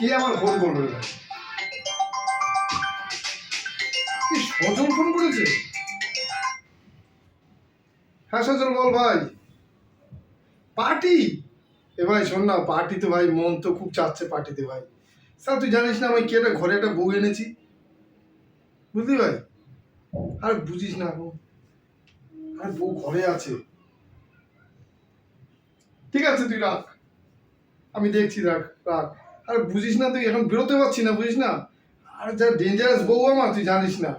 কে আমার ফোন করবে? সজল ফোন করেছে? হ্যাঁ সজল বল ভাই। পার্টি? এ ভাই, শোন না পার্টি তো ভাই, মন তো খুব চাচ্ছে পার্টিতে ভাই। স্যার, তুই জানিস না, আমি কি একটা ঘরে একটা বউ এনেছি। বুঝলি ভাই? আর বুঝিস না এখন আর বউ ঘরে আছে। ঠিক আছে, তুই রাখ। আমি দেখছি, রাখ রাখ। আর বুঝিস না তুই এখন বেরোতে পারছি না বুঝিস না? আর যা ডেঞ্জারাস বউ আমার তুই জানিস না।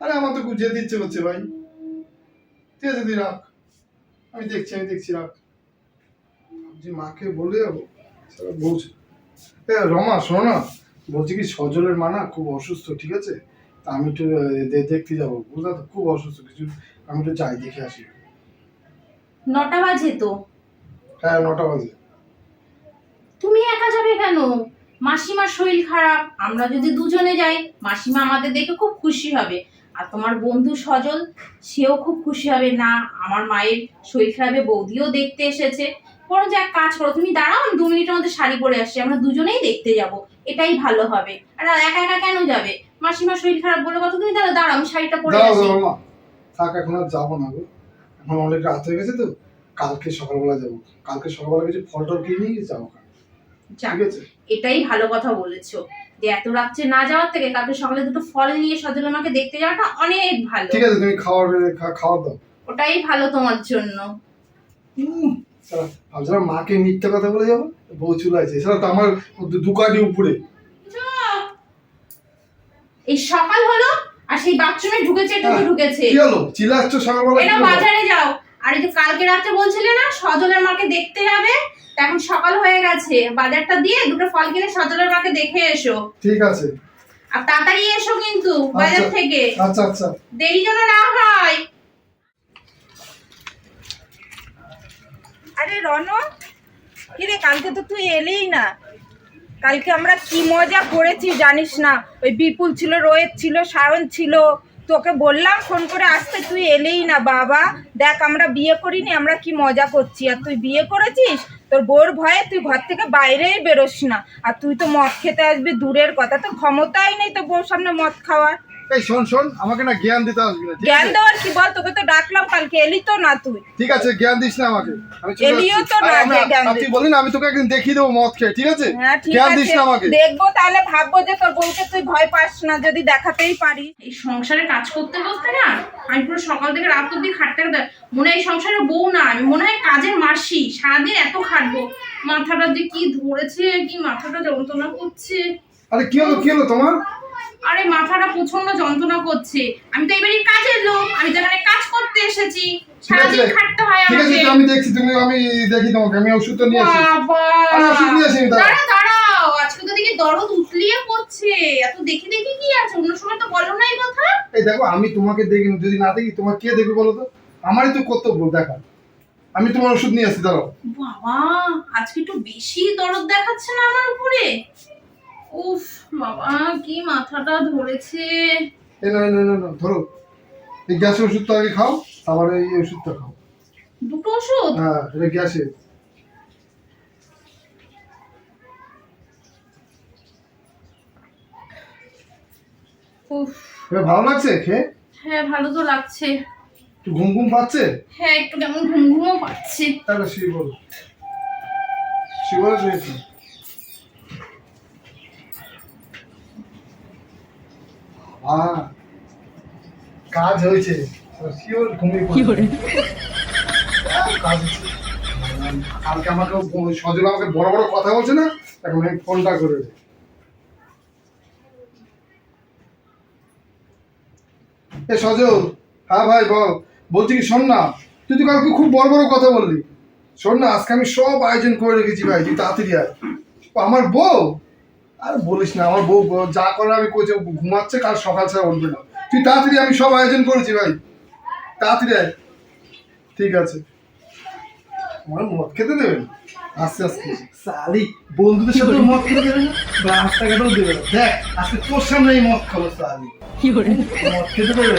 আরে আমার তো খুব যেতে ইচ্ছে করছে ভাই। ঠিক আছে তুই রাখ। আমি দেখছি আমি দেখছি রাখ। যে মাকে বলে যাব। বলছে। রমা শোনো না। বলছি কি সজলের মা না খুব অসুস্থ ঠিক আছে? তা আমি একটু দেখতে যাব। বুঝলা তো খুব অসুস্থ। কিছু আমি একটু যাই দেখে আসি। নটা বাজে তো। হ্যাঁ নটা বাজে। তুমি একা যাবে কেন? মাসিমার শরীর খারাপ আমরা যদি দুজনে যাই মাসিমা আমাদের দেখে খুব খুশি হবে। আর তোমার বন্ধু সজল সেও খুব খুশি হবে। না আমার মায়ের শরীর খারাপে বৌদিও দেখতে এসেছে। বরং যে এক কাজ করো। তুমি দাঁড়াও আমি দু মিনিটের মধ্যে শাড়ি পরে আসছি। আমরা দুজনেই দেখতে যাব। এটাই ভালো হবে। আর একা একা কেন যাবে? মাসিমার শরীর খারাপ বলে কথা তুমি দাঁড়াও দাঁড়াও আমি শাড়িটা পরে আসি থাক এখন আর যাব না গো। এখন অনেক রাত হয়ে গেছে তো। কালকে সকালবেলা যাব। কালকে সকালবেলা কিছু ফল টল কিনে নিয়ে যাব। এটাই ভালো কথা বলেছ। যে এত রাত্রে না যাওয়ার থেকে কালকে সকালে দুটো ফল নিয়ে সজল আমাকে দেখতে যাওয়াটা অনেক ভালো। ঠিক আছে তুমি খাওয়ার খা- খাওয়ার দাও। ওটাই ভালো তোমার জন্য। ভাবছিলাম মাকে মিথ্যা কথা বলে যাব বউ চুলাইছে। সেটা তো আমার দু- দু উপরে। এই সকাল হলো আর সেই বাথরুমে ঢুকেছে হ্যাঁ, ঢুকেছে। কি হলো? চিল্লাচ্ছ সকালবেলা এটা বাজারে যাও। আর এই যে কালকে রাত্রে বলছিলে না সজলের মাকে দেখতে যাবে? এখন সকাল হয়ে গেছে বাজারটা দিয়ে দুটো ফল কিনে সজলের মাকে দেখে এসো। ঠিক আছে। আর তাড়াতাড়ি এসো কিন্তু বাজার আচ্ছা। থেকে। আচ্ছা আচ্ছা। দেরি যেন না হয়। আরে রন কিরে কালকে তো তুই এলেই না। কালকে আমরা কি মজা করেছি জানিস না? ওই বিপুল ছিল রোহিত ছিল সায়ন ছিল। তোকে বললাম, ফোন করে আসতে, তুই এলেই না, বাবা। দেখ, আমরা বিয়ে করিনি, আমরা কি মজা করছি। আর তুই বিয়ে করেছিস? তোর বোর ভয়ে তুই ঘর থেকে বাইরেই বেরোস না। আর তুই তো মদ খেতে আসবি, দূরের কথা। তো ক্ষমতাই নেই তো বউর সামনে মদ খাওয়ার। এই শোন শোন আমাকে না জ্ঞান দিতে আসবি না জ্ঞান দেওয়ার কি? বল তোকে তো ডাকলাম কালকে এলি তো না তুই। ঠিক আছে জ্ঞান দিস না আমাকে। এলিও তো না জ্ঞান তুই বলি না আমি তোকে একদিন দেখিয়ে দেবো মদ খেয়ে ঠিক আছে? হ্যাঁ জ্ঞান দিস না আমাকে। দেখব তাহলে ভাববো যে তোর বউকে তুই ভয় পাস না যদি দেখাতেই পারিস এই সংসারে কাজ করতে করতে না আমি পুরো সকাল থেকে রাত অব্দি খাটতে খাটতে মনে হয় এই সংসারে বউ না আমি মনে হয় কাজের মাসি সারাদিন এত খাটবো। মাথাটা যে কি ধরেছে কি মাথাটা যন্ত্রণা করছে। আরে কি হলো কি হলো তোমার? আরে মাথাটা প্রচণ্ড যন্ত্রণা করছে। আমি তো এবারই কাজের লোক আমি তো এখানে কাজ করতে এসেছি। সারাদিন খাটতে হয় ঠিক আছে আমি দেখছি তুমি আমি দেখি তোমাকে আমি ওষুধটা নিয়ে আসি। বাবা! আমি ওষুধ নিয়ে আসি দাঁড়া দাঁড়াও! আজকে তো দেখি দরদ উতলিয়ে পড়ছে। এত দেখি দেখি কি আছে? অন্য সময় তো বলো না এই কথা। এই দেখো আমি তোমাকে দেখি যদি না দেখি তোমার কে দেখবে বলো তো? আমারই তো কর্তব্য দেখা। আমি তোমার ওষুধ নিয়ে আসি দাঁড়াও। বাবা আজকে একটু বেশি দরদ দেখাচ্ছে না আমার উপরে। উফ বাবা কি মাথাটা ধরেছে। না না না না ধরো। এই গ্যাসের ওষুধটা আগে খাও আবার এই ওষুধটা খাও। দুটো ওষুধ? হ্যাঁ এটা গ্যাসের উফ। ভালো লাগছে খেয়ে? হ্যাঁ ভালো তো লাগছে। একটু ঘুম ঘুম পাচ্ছে? হ্যাঁ একটু কেমন ঘুম ঘুমও পাচ্ছে। তাহলে শুয়ে বলো শুয়ে বলো শুয়েছি কাজ হয়েছে। শিওর ঘুমিয়ে কাজ হচ্ছে কালকে আমাকে সজল আমাকে বড় বড় কথা বলছে না এখন আমি ফোনটা করে এ সজল হ্যাঁ ভাই বল। বলছি কি শোন না তুই তো কালকে খুব বড় বড় কথা বললি। শোন না আজকে আমি সব আয়োজন করে রেখেছি ভাই তুই তাড়াতাড়ি আয়। আমার বউ? আর বলিস না আমার বউ যা করে আমি কইছে ও ঘুমাচ্ছে কাল সকাল ছাড়া উঠবে না। তুই তাড়াতাড়ি আমি সব আয়োজন করেছি ভাই। তাড়াতাড়ি আয়। ঠিক আছে। আমার মদ খেতে দেবেন? আস্তে আস্তে। সালি বন্ধুদের সাথে মদ খেতে দেবে না? রাস্তাঘাটেও দেবে না। দেখ আজকে তোর সামনে এই মদ খাব সালি। কি করে মদ খেতে দেবে?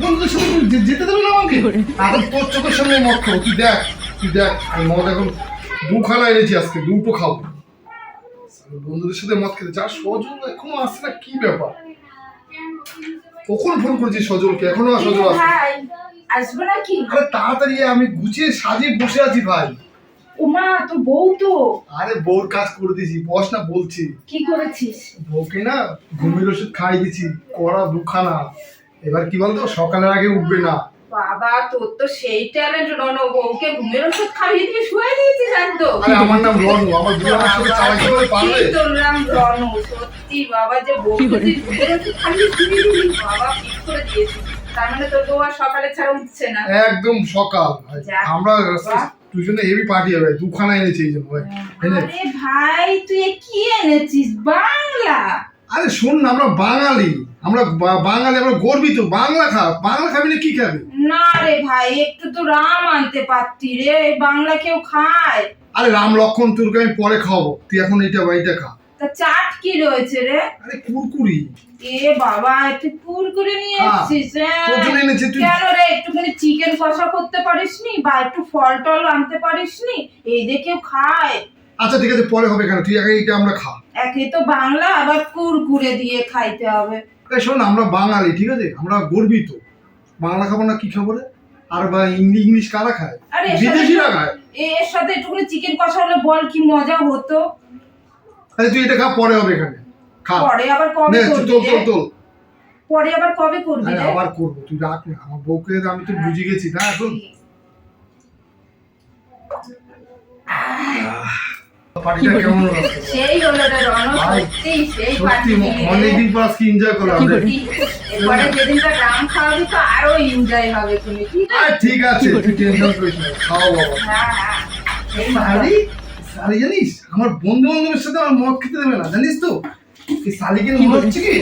বন্ধুদের সাথে যেতে দেবে না আমাকে? এখন তোর চোখের সামনে মদ খাব। তুই দেখ তুই দেখ আমি মদ এখন দুখানা এনেছি আজকে দুটো খাব। বন্ধুদের সাথে মদ খেতে। যা সজল এখনও আসছে না কি ব্যাপার? কখন ফোন করেছি সজলকে? এখনও সজল আসবে নাকি? আরে তাড়াতাড়ি আমি গুছিয়ে সাজিয়ে বসে আছি ভাই। ওমা তো বউ তো। আরে বউর কাজ করে দিয়েছি বস না বলছি। কি করেছিস? বউকে না ঘুমের ওষুধ খাই দিয়েছি কড়া দুখানা। এবার কি বলতো সকালের আগে উঠবে না। বাবা তোর তো সেই ট্যালেন্ট বউকে ঘুমের ওষুধ খাইয়ে দিয়ে শুয়ে দিয়েছিস একদম। আরে আমার নাম রনু আমার বউ আমার সাথে চালাকি করে পারবে? কি তোর নাম রনু সত্যি বাবা যে বউকে ঘুমের ওষুধ খাইয়ে শুয়ে দিলি বাবা ঠিক করে দিয়েছিস? তার মানে তোর বউ আর সকালে ছাড়া উঠছে না। একদম সকাল। আমরা। দুজনে হেভি পার্টি হবে দুখানা এনেছি এই জন্য ভাই। আরে ভাই তুই কি এনেছিস? বাংলা। আরে শোন না আমরা বাঙালি। আমরা বাঙালি আমরা গর্বিত। বাংলা খা বাংলা খাবি না কি খাবি? না রে ভাই একটু তো রাম আনতে পারতি রে বাংলা কেউ খায়। আরে রাম লক্ষণ তোরকে আমি পরে খাওয়াবো। তুই এখন এইটা এইটা খা। তা চাট কি রয়েছে রে? আরে কুরকুরি। এ বাবা একটু পুর করে নিয়ে এসছিস হ্যাঁ। তোর জন্য এনেছি তুই কেন রে একটুখানি চিকেন কষা করতে পারিসনি? বা একটু ফল টল আনতে পারিসনি? এই দেখেও খায়। আচ্ছা ঠিক আছে পরে হবে কেন? তুই আগে এইটা আমরা খা একে তো বাংলা আবার কুরকুরে দিয়ে খাইতে হবে। এই শোন আমরা বাঙালি ঠিক আছে? আমরা গর্বিত। বাংলা খাব না কি খাব রে? আর বা ইংলি- ইংলিশ কারা খায়? বিদেশিরা খায়। এর সাথে একটুখানি চিকেন কষা হলে বল কি মজা হতো? আরে তুই এটা খা পরে হবে এখানে। খা। পরে আবার কবে করবি তোল তোল রে? তোল পরে আবার কবে করবি আরে আবার করব তুই রাখ না। আমার বউকে আমি তো বুঝে গেছি। না এখন ঠিক আছে? হ্যাঁ হ্যাঁ জানিস আমার বন্ধু বান্ধবের সাথে আমার মদ খেতে দেবে না জানিস তো? শালিকে মনে হচ্ছে কি?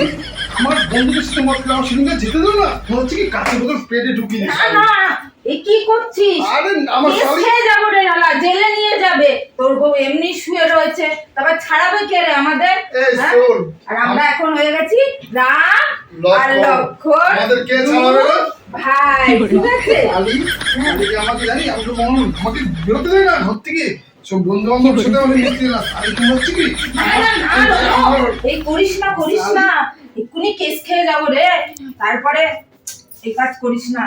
আমার বন্ধুদের সাথে মদ খেতে আমার সেদিনকে যেতে দেবে না। মনে হচ্ছে কি কাছে বোতল পেটে ঢুকিয়ে এ কি করছিস? আরে আমার শালি খেয়ে যাব রে লালা জেলে নিয়ে যাবে। তোর বউ এমনি শুয়ে রয়েছে তারপর ছাড়াবে কে রে আমাদের? হ্যাঁ? আর আমরা এখন হয়ে গেছি রাম আর লক্ষণ। আমাদের কে ছাড়াবে ভাই ঠিক আছে? শালিকে আমাকে জানি আমাকে মনে আমাকে বেরোতে দেয় না ঘর থেকে সব বন্ধু বান্ধবের সাথে আমাকে মিশতে না শালি কি হচ্ছে কি? এই করিস না করিস না। এক্ষুনি কেস খেয়ে যাব রে। তারপরে এই কাজ করিস না।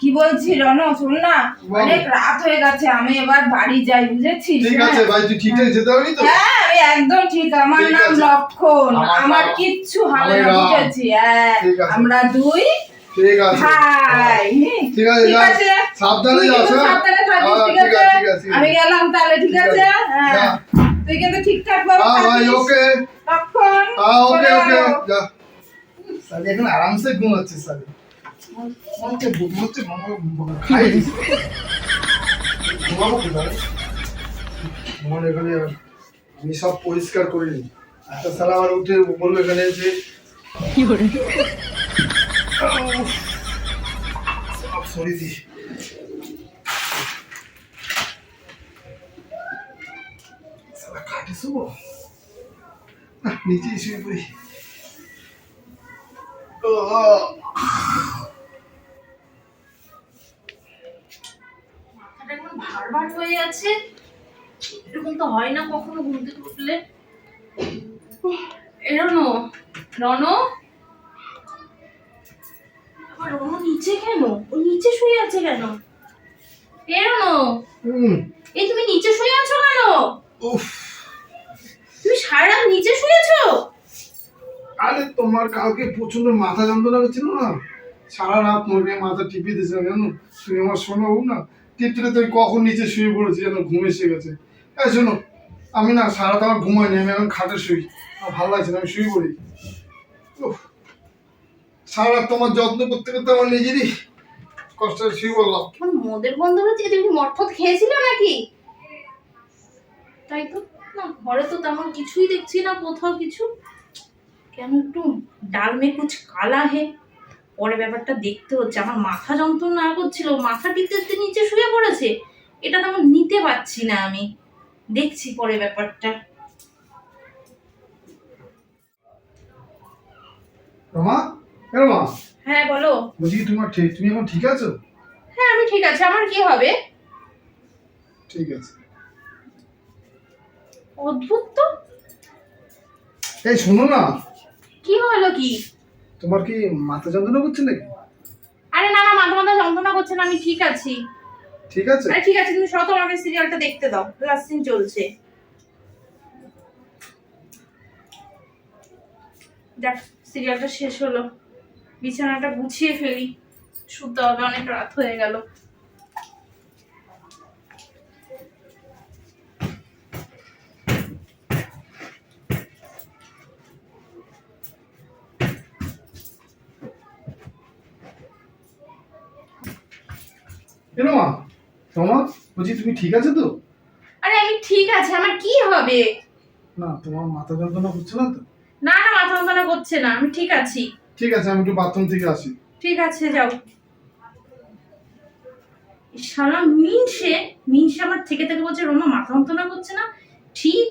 কি বলছি রন শোন না অনেক রাত হয়ে গেছে আমি এবার বাড়ি যাই বুঝেছিস? ঠিক হ্যাঁ? আছে ভাই তুই ঠিকঠাক যেতে পারবি তো? হ্যাঁ আমি একদম ঠিক আমার নাম লক্ষণ আমার কিচ্ছু হবে না বুঝেছি হ্যাঁ। ঠিক আছে। আমরা দুই ঠিক আছে। ভাই। ঠিক আছে ঠিক আছে। সাবধানে যাস হ্যাঁ? সাবধানে থাকিস, হ্যাঁ, ঠিক ঠিক আছে? আছে ঠিক আছে আমি গেলাম তাহলে ঠিক ঠিক আছে? আছে। হ্যাঁ। তুই কিন্তু ঠিকঠাক ভাবে হ্যাঁ ভাই ওকে। লক্ষণ হ্যাঁ ওকে ওকে যা। সালি এখন আরামসে ঘুমাচ্ছে সালি মনে হচ্ছে মনে হচ্ছে মনে খাই। ঘুমাবো কোথায় মনে এখানে আমি সব পরিষ্কার করে নিই একটা সালা আবার উঠে বলল এখানে যে সব সরিয়ে দিই সালা খাটে শুবো না, নিচেই শুয়ে পড়ি ভার হয়ে আছে। এরকম তো হয় না কখনো ঘুম থেকে উঠলে। এ রনো আবার রনো নিচে কেন? ও নিচে শুয়ে আছে কেন? এ রনো হুম, এই তুমি নিচে শুয়ে আছো কেন? উফ। তুমি সারা নিচে শুয়েছো আরে তোমার কালকে প্রচণ্ড মাথা যন্ত্রণা করছিল না? সারা রাত মনে মাথা টিপে দিয়েছে জানো? তুমি আমার শোনো না? টিপতে তুই কখন নিচে শুয়ে পড়েছি যেন ঘুম এসে গেছে। এই শোনো, আমি না সারা রাত আমার ঘুমাইনি আমি এখন খাটে শুই। আমার ভালো লাগছে না, আমি শুয়ে পড়ি। সারা রাত তোমার যত্ন করতে করতে আমার নিজেরই কষ্ট শুয়ে পড়লাম। কেমন মদের গন্ধ হচ্ছে তুমি কি মটফট খেয়েছিলে নাকি? তাই তো? না, ঘরে তো তেমন কিছুই দেখছি না, কোথাও কিছু। কেন একটু ডাল মে কুচ কালা হে। পরে ব্যাপারটা দেখতে হচ্ছে। আমার মাথা যন্ত্রণা করছিল মাথা টিপতে নিচে শুয়ে পড়েছে। এটা তেমন নিতে পারছি না আমি। দেখছি পরে ব্যাপারটা। রমা? রমা? হ্যাঁ বলো। বলছি তোমার ঠিক তুমি এখন ঠিক আছো? হ্যাঁ আমি ঠিক আছে। আমার কি হবে? ঠিক আছে। অদ্ভুত তো। এই শোনো না। কি হলো কি? তোমার কি মাথা যন্ত্রণা করছে নাকি? আরে না না মাথা মাথা যন্ত্রণা করছে না আমি ঠিক আছি। ঠিক আছে। আরে ঠিক আছে তুমি শত আমাকে সিরিয়ালটা দেখতে দাও। লাস্ট সিন চলছে। দেখ সিরিয়ালটা শেষ হলো। বিছানাটা গুছিয়ে ফেলি। শুতে হবে অনেক রাত হয়ে গেল। কেন মা? তোমার বলছি তুমি ঠিক আছে তো? আরে আমি ঠিক আছে আমার কি হবে? না তোমার মাথা যন্ত্রণা হচ্ছে না তো? না না মাথা যন্ত্রণা করছে না আমি ঠিক আছি। ঠিক আছে আমি একটু বাথরুম থেকে আসি। ঠিক আছে যাও। শালা মিনসে মিনসে আমার থেকে থেকে বলছে রোমা মাথা যন্ত্রণা করছে না? ঠিক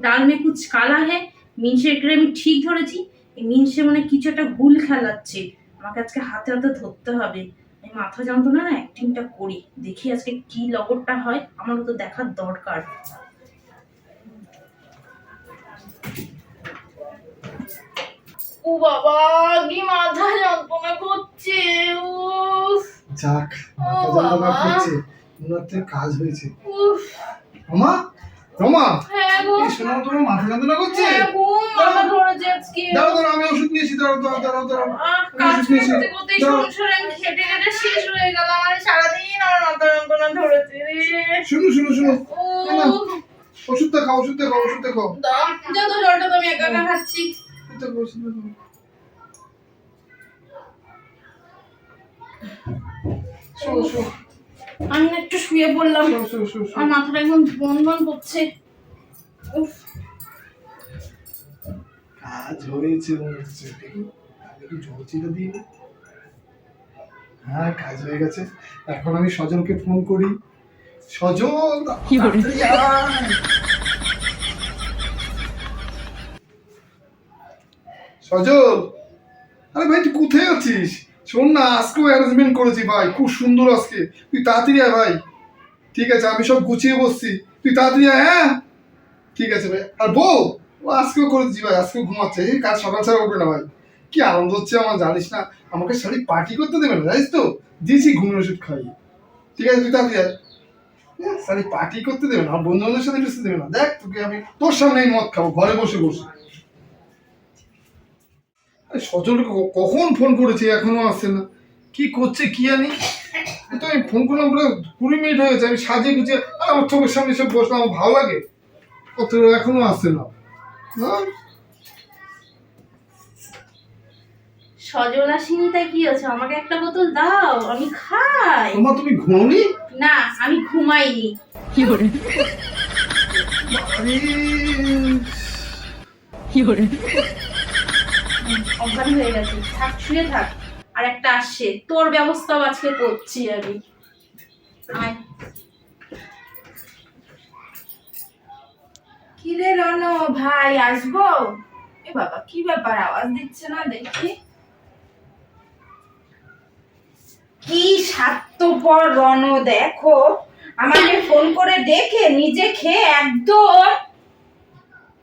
ডাল মে কুচ কালা হে মিনসে এটাকে আমি ঠিক ধরেছি। এই মিনসে মানে কিছু একটা ভুল খেলাচ্ছে। আমাকে আজকে হাতে হাতে ধরতে হবে। মাথা যন্ত্রণা না অ্যাক্টিংটা করি। দেখি আজকে কি লগরটা হয় আমারও তো দেখার দরকার। ও বাবা কি মাথা যন্ত্রণা করছে উফ। যাক মাথা যন্ত্রণা করছে মনে হচ্ছে কাজ হয়েছে। উফ। রমা রমা হ্যাঁ গো। শোনো তোমার মাথা যন্ত্রণা করছে? হ্যাঁ গো মাথা ধরেছে আজকে। দাঁড়াও দাঁড়াও আমি ওষুধ নিয়েছি দাঁড়াও দাঁড়াও দাঁড়াও দাঁড়াও। কাজ ওষুধ করতে করতে দাঁড়াও। আমি খেটে খেটে শেষ হয়ে গেলাম আর সারাদিন আমার মাথা যন্ত্রণা ধরেছে রে। শুনো শুনো শুনো। ওষুধটা খাও ওষুধটা খাও ওষুধটা খাও। দাও যত জলটা তো আমি একা একা খাচ্ছি। ওষুধটা খাও আমি না একটু শুয়ে পড়লাম। আমার মাথাটা একদম বন বন করছে। উফ। কাজ হয়েছে মনে হচ্ছে। কি দিই হ্যাঁ কাজ হয়ে গেছে। এখন আমি সজলকে ফোন করি। সজল আয়। সজল আরে ভাই তুই কোথায় আছিস? শোন না আজকেও অ্যারেঞ্জমেন্ট করেছি ভাই খুব সুন্দর আজকে। তুই তাড়াতাড়ি আয় ভাই। ঠিক আছে আমি সব গুছিয়ে বসছি। তুই তাড়াতাড়ি আয় হ্যাঁ? ঠিক আছে ভাই। আর বউ ও আজকেও করে দিচ্ছি ভাই আজকেও ঘুমাচ্ছে। এই কাজ সকাল ছাড়া উঠবে না ভাই। কি আনন্দ হচ্ছে আমার জানিস না? আমাকে শাড়ি পার্টি করতে দেবে না জানিস তো? দিয়েছি ঘুমের ওষুধ খাই। ঠিক আছে তুই তাড়াতাড়ি আয়। হ্যাঁ, শাড়ি পার্টি করতে দেবে না বন্ধু বান্ধবের সাথে মিশতে দেবে না। দেখ তোকে আমি তোর সামনেই মদ খাব ঘরে বসে বসে। সজল কখন ফোন করেছে? এখনও আসছে না। কি করছে কি জানি? তো আমি ফোন করলাম পুরো কুড়ি মিনিট হয়ে গেছে। আমি সাজিয়ে গুছিয়ে আর আমার চোখের সামনে সব বসলাম আমার ভালো লাগে। কত এখনও আসছে না? সজল আসেনি তাই কি হচ্ছে আমাকে একটা বোতল দাও আমি খাই। তোমার তুমি ঘুমোনি না আমি ঘুমাইনি। আরে। অজ্ঞান হয়ে গেছে। থাক, শুয়ে থাক। আর একটা আসছে। তোর ব্যবস্থাও আজকে করছি আমি। আয়। কি রন ভাই, আসব? এ বাবা, কি ব্যাপার? আওয়াজ দিচ্ছে না, দেখি। কি স্বার্থপর রন, দেখো। আমাকে ফোন করে ডেকে নিজে খেয়ে একদম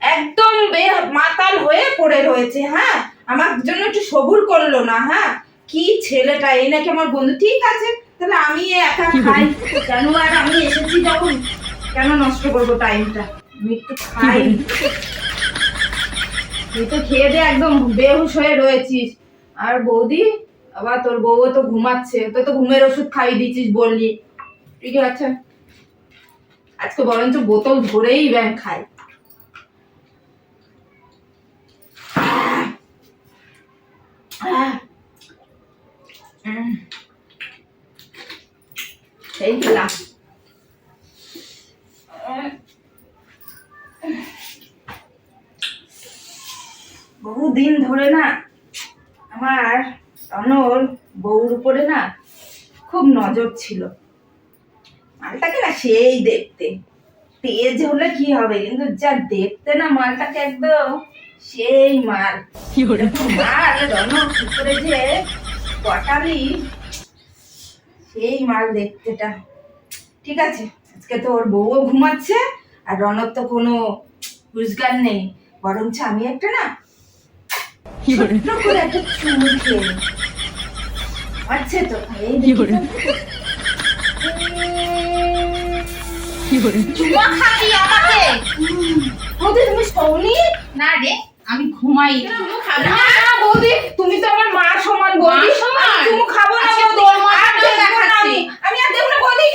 একদম মাতাল হয়ে পড়ে রয়েছে হ্যাঁ? আমার জন্য একটু সবুর করল না হ্যাঁ? কি ছেলেটা এই নাকি আমার বন্ধু? ঠিক আছে তাহলে আমি একা খাই। কেন আর আমি এসেছি যখন? কেন নষ্ট করব টাইমটা আমি একটু খাই। তুই তো খেয়ে দিয়ে একদম বেহুশ হয়ে রয়েছিস। আর বৌদি আবার তোর বউও তো ঘুমাচ্ছে তো তো ঘুমের ওষুধ খাইয়ে দিয়েছিস বললি। ঠিক আছে। আজকে বরঞ্চ বোতল ধরেই ব্যাং খাই। সেই খেলাম বহুদিন ধরে না আমার অনর বউর উপরে না খুব নজর ছিল। মালটাকে না সেই দেখতে। তেজ হলে কি হবে? কিন্তু যা দেখতে না মালটাকে একদম সেই মাল। মাল রণ কি করে যে পটালি সেই মাল দেখতেটা ঠিক আছে আজকে তো ওর বউও ঘুমাচ্ছে আর তো কোনো রোজগার নেই। বরঞ্চ আমি একটা না একটা চুমু খেয়ে নিই। তো এই চুমা খাবি আমাকে? তুমি শোনি না রে আমি ঘুমাই। খাবি বৌদি তুমি তো আমার মা সমান বৌদি। সমান? আমি খাব না বৌদি। তোর মা আমি আমি আর দেখব না। বৌদি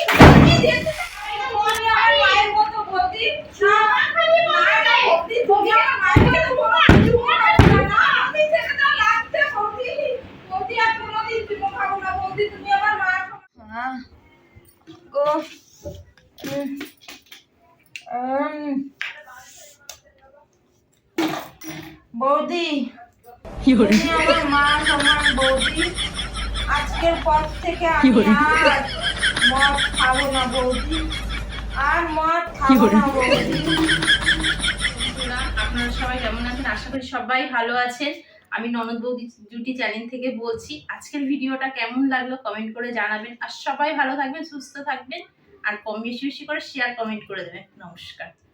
বৌদি, আমার মা সমান। ও উম, উম, বৌদি। তুমি আমার মা সমান বৌদি আজকের পর থেকে আমি আর মদ খাব না বৌদি। আর মদ খাব না বৌদি। আপনারা সবাই কেমন আছেন? আশা করি সবাই ভালো আছেন। আমি ননদ বৌদি জুটি চ্যানেল থেকে বলছি আজকের ভিডিওটা কেমন লাগল কমেন্ট করে জানাবেন। আর সবাই ভালো থাকবেন সুস্থ থাকবেন। আর কম বেশি বেশি করে শেয়ার কমেন্ট করে দেবেন। নমস্কার।